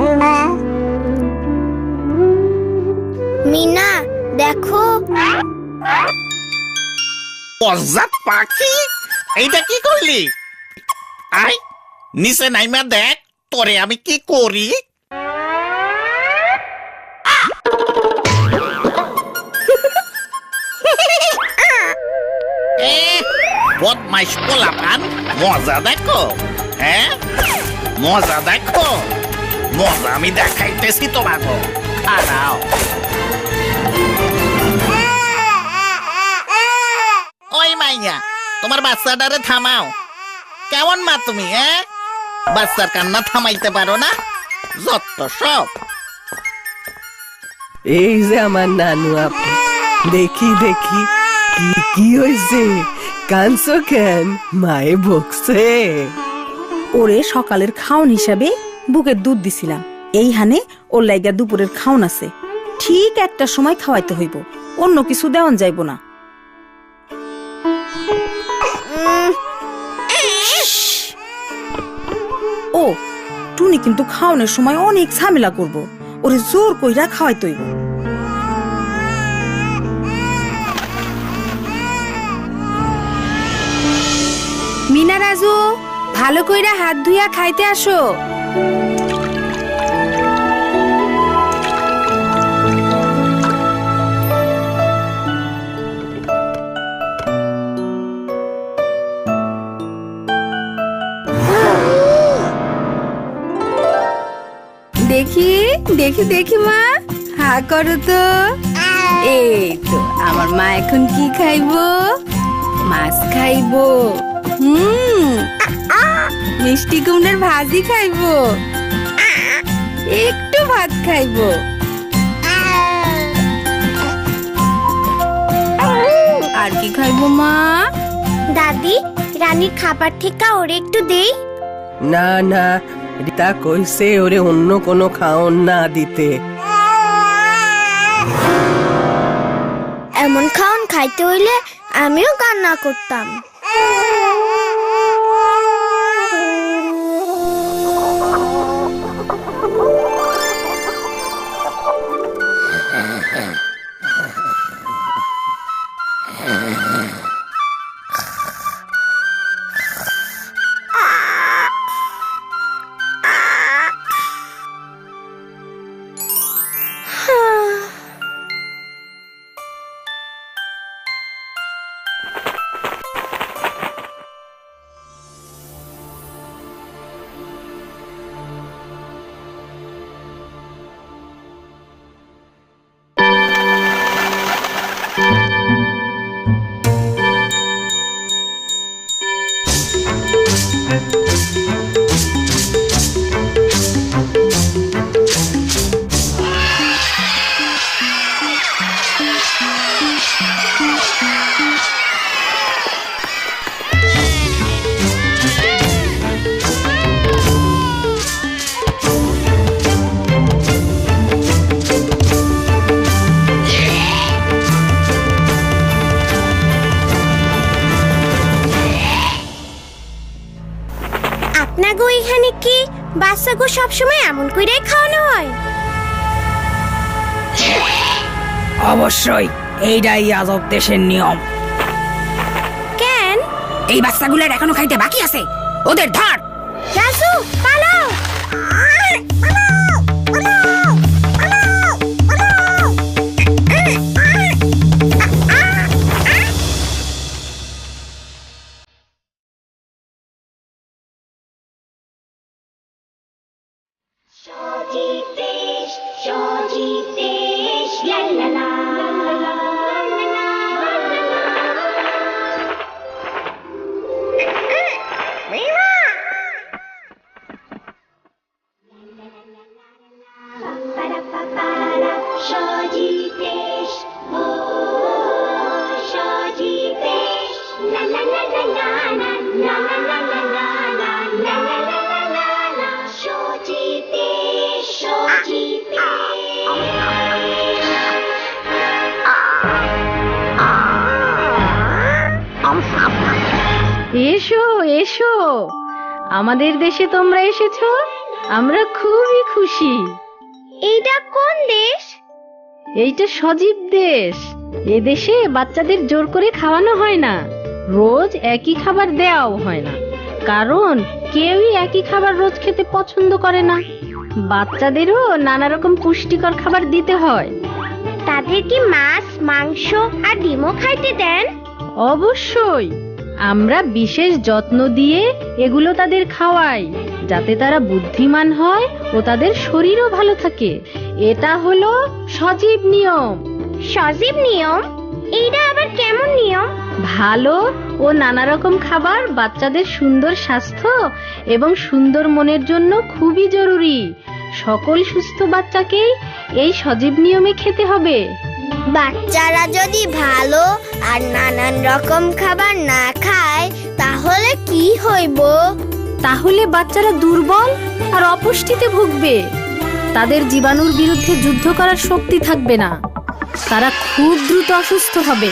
ওরা মিনা দেখো। অজাত পাখি? এইটা কি করলি? আই নিচে নাইমা দেখ তোরে আমি কি করি? বদমাইশ পোলাপান মজা দেখো হ্যাঁ? মজা দেখো, মজা আমি দেখাইতেছি তোমাকে। আরাও ওই মাইয়া, তোমার বাচ্চাটারে থামাও। কেমন মা তুমি হ্যাঁ? বাচ্চার কান্না থামাইতে পারো না? যত সব। এই যে আমার নানু আপু, দেখি দেখি, কি কি হয়েছে কানছো কেন মায়ে বকছে ওরে সকালের খাওন হিসাবে বুকের দুধ দিছিলাম। এই হানে ওর লাইগা দুপুরের খাওন আছে। ঠিক একটা সময় খাওয়াইতে হইব, অন্য কিছু দেওয়ান যাইব না। ও, টুনি কিন্তু খাওনের সময় অনেক ঝামেলা করব। ওরে জোর কইরা খাওয়াইতে হইব। মিনা রাজু, ভালো কইরা হাত ধুইয়া খাইতে আসো। দেখি দেখি দেখি মা, হা করো তো। এই তো, আমার মা এখন কি খাইবো? মাছ খাইবো। হুম। মিষ্টি কুমড়ার ভাজি খাইবো। একটু ভাত খাইবো। আর কি খাইবো মা? দাদি রানীর খাবার থেকে ওরে একটু দেই। না না রিতা কইছে ওরে অন্য কোনো খাওন না দিতে। এমন খাওন খাইতে হইলে আমিও কান্না করতাম। Música সবসময় এমন কইরাই খাওয়ানো হয়। অবশ্যই এইটাই আজব দেশের নিয়ম। কেন? এই বাচ্চাগুলোর এখনও খাইতে বাকি আছে। ওদের ধর। রাজু Mighty এসো এসো। আমাদের দেশে তোমরা এসেছ? আমরা খুবই খুশি। এইটা কোন দেশ? এইটা সজীব দেশ। এ দেশে বাচ্চাদের জোর করে খাওয়ানো হয় না। রোজ একই খাবার দেওয়াও হয় না। কারণ কেউই একই খাবার রোজ খেতে পছন্দ করে না। বাচ্চাদেরও নানা রকম পুষ্টিকর খাবার দিতে হয়। তাদের কি মাছ মাংস আর ডিমও খাইতে দেন? অবশ্যই। আমরা বিশেষ যত্ন দিয়ে এগুলো তাদের খাওয়াই যাতে তারা বুদ্ধিমান হয় ও তাদের শরীরও ভালো থাকে। এটা হলো সজীব নিয়ম। সজীব নিয়ম? এইটা আবার কেমন নিয়ম? ভালো ও নানা রকম খাবার বাচ্চাদের সুন্দর স্বাস্থ্য এবং সুন্দর মনের জন্য খুবই জরুরি। সকল সুস্থ বাচ্চাকেই এই সজীব নিয়মে খেতে হবে। বাচ্চারা যদি ভালো আর নানান রকম খাবার না কি হইব? তাহলে বাচ্চারা দুর্বল আর অপুষ্টিতে ভুগবে। তাদের জীবাণুর বিরুদ্ধে যুদ্ধ করার শক্তি থাকবে না। তারা খুব দ্রুত অসুস্থ হবে।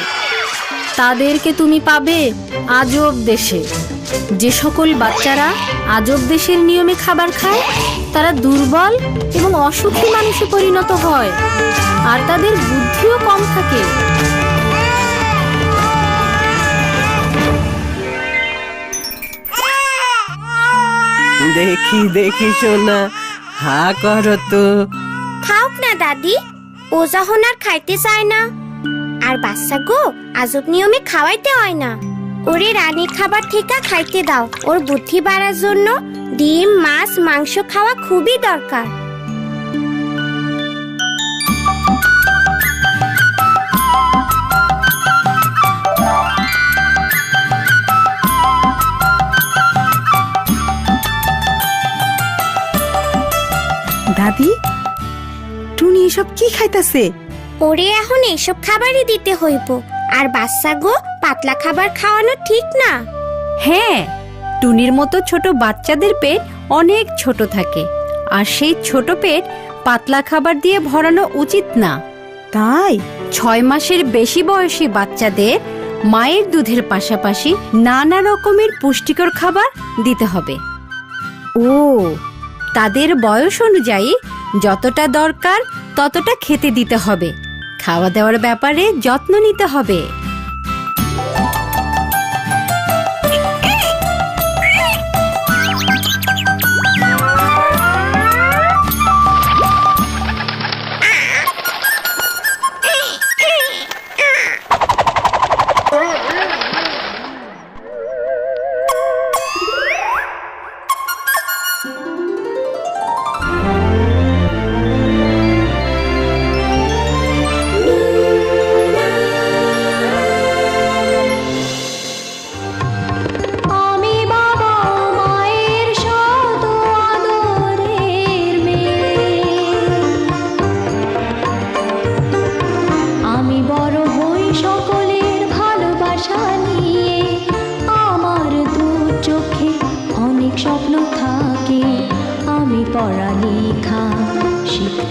তাদেরকে তুমি পাবে আজব দেশে। যে সকল বাচ্চারা আজব দেশের নিয়মে খাবার খায়, তারা দুর্বল এবং অসুখী মানুষে পরিণত হয়। আর তাদের বুদ্ধিও কম থাকে। দেখি দেখি সোনা, হা করো তো। খাওক না দাদি, ও যখন আর খাইতে চায় না। আর বাচ্চা গো আজব নিয়মে খাওয়াইতে হয় না। ওরে রানী খাবার থেকে খাইতে দাও, ওর বুদ্ধি বাড়ার জন্য ডিম, মাছ, মাংস খাওয়া খুবই দরকার। কি খাইতাছে? ওরে এখন এইসব খাবারই দিতে হইব। আর বাচ্চা গো পাতলা খাবার খাওয়ানো ঠিক না। হ্যাঁ টুনির মতো ছোট বাচ্চাদের পেট অনেক ছোট থাকে। আর সেই ছোট পেট পাতলা খাবার দিয়ে ভরানো উচিত না। তাই? ছয় মাসের বেশি বয়সী বাচ্চাদের মায়ের দুধের পাশাপাশি নানা রকমের পুষ্টিকর খাবার দিতে হবে। ও। তাদের বয়স অনুযায়ী যতটা দরকার ততটা খেতে দিতে হবে। খাওয়া দাওয়ার ব্যাপারে যত্ন নিতে হবে।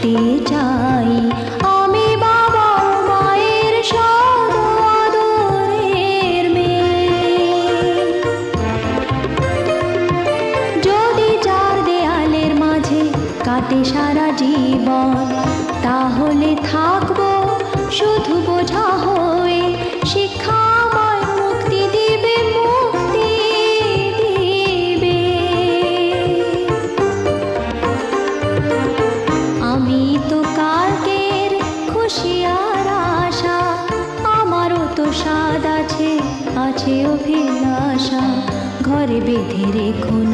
শিখতে চাই। আমি বাবা মায়ের শত মেয়ে। যদি চার দেয়ালের মাঝে কাটে সারা জীবন, তাহলে থাকব শুধু বোঝা কোনো